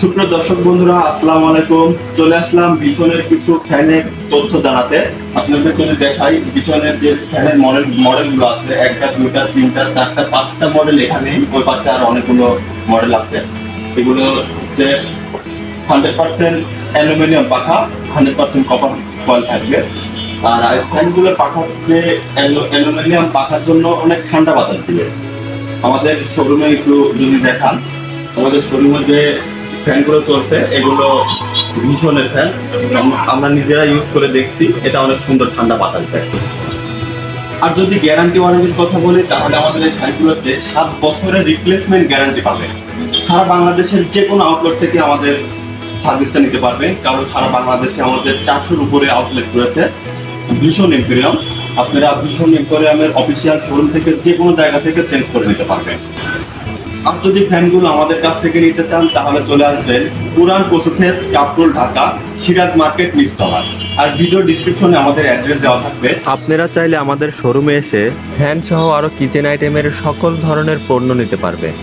সুপ্রিয় দর্শক বন্ধুরা, আসসালামু আলাইকুম। চলে আসলাম ভীষণের কিছু ফ্যানের তথ্য জানাতে। আপনাদের যদি দেখাই ভীষণের যে ফ্যানের মডেল মডেলগুলো আছে, একটা, দুইটা, তিনটা, চারটা, পাঁচটা মডেল এখানে, ওই পাশে আর অনেকগুলো মডেল আছে। এগুলো হচ্ছে হান্ড্রেড পার্সেন্ট অ্যালুমিনিয়াম পাখা হান্ড্রেড পার্সেন্ট কপার কয়েল থাকবে। আর এই ফ্যানগুলোর পাখা যে অ্যালুমিনিয়াম পাখার জন্য অনেক ঠান্ডা বাতাস দিবে। আমাদের শোরুমে একটু যদি দেখান। আমাদের শোরুমে যে ফ্যানগুলো চলছে, এগুলো ভীষণের ফ্যান আমরা নিজেরা ইউজ করে দেখছি, এটা অনেক সুন্দর ঠান্ডা বাতাস দেয়। আর যদি গ্যারান্টি ওয়ারেন্টির কথা বলি, তাহলে আমাদের এই ফ্যানগুলোতে সাত বছরের রিপ্লেসমেন্ট গ্যারান্টি পাবেন সারা বাংলাদেশের যে কোনো আউটলেট থেকে আমাদের সার্ভিসটা নিতে পারবেন কারণ সারা বাংলাদেশে আমাদের চারশোর উপরে আউটলেট রয়েছে। ভীষণ এম্পোরিয়াম আপনারা ভীষণ এম্পোরিয়ামের অফিসিয়াল শোরুম থেকে যে কোনো জায়গা থেকে চেঞ্জ করে নিতে পারবেন। আর যদি ফ্যানগুলো আমাদের কাছ থেকে নিতে চান, তাহলে চলে আসবেন পুরান পশুক্ষেত কাপড় ঢাকা সিরাজ মার্কেট নিচতলা আর ভিডিও ডিসক্রিপশনে আমাদের অ্যাড্রেস দেওয়া থাকবে। আপনারা চাইলে আমাদের শোরুমে এসে ফ্যান সহ আরও কিচেন আইটেমের সকল ধরনের পণ্য নিতে পারবেন।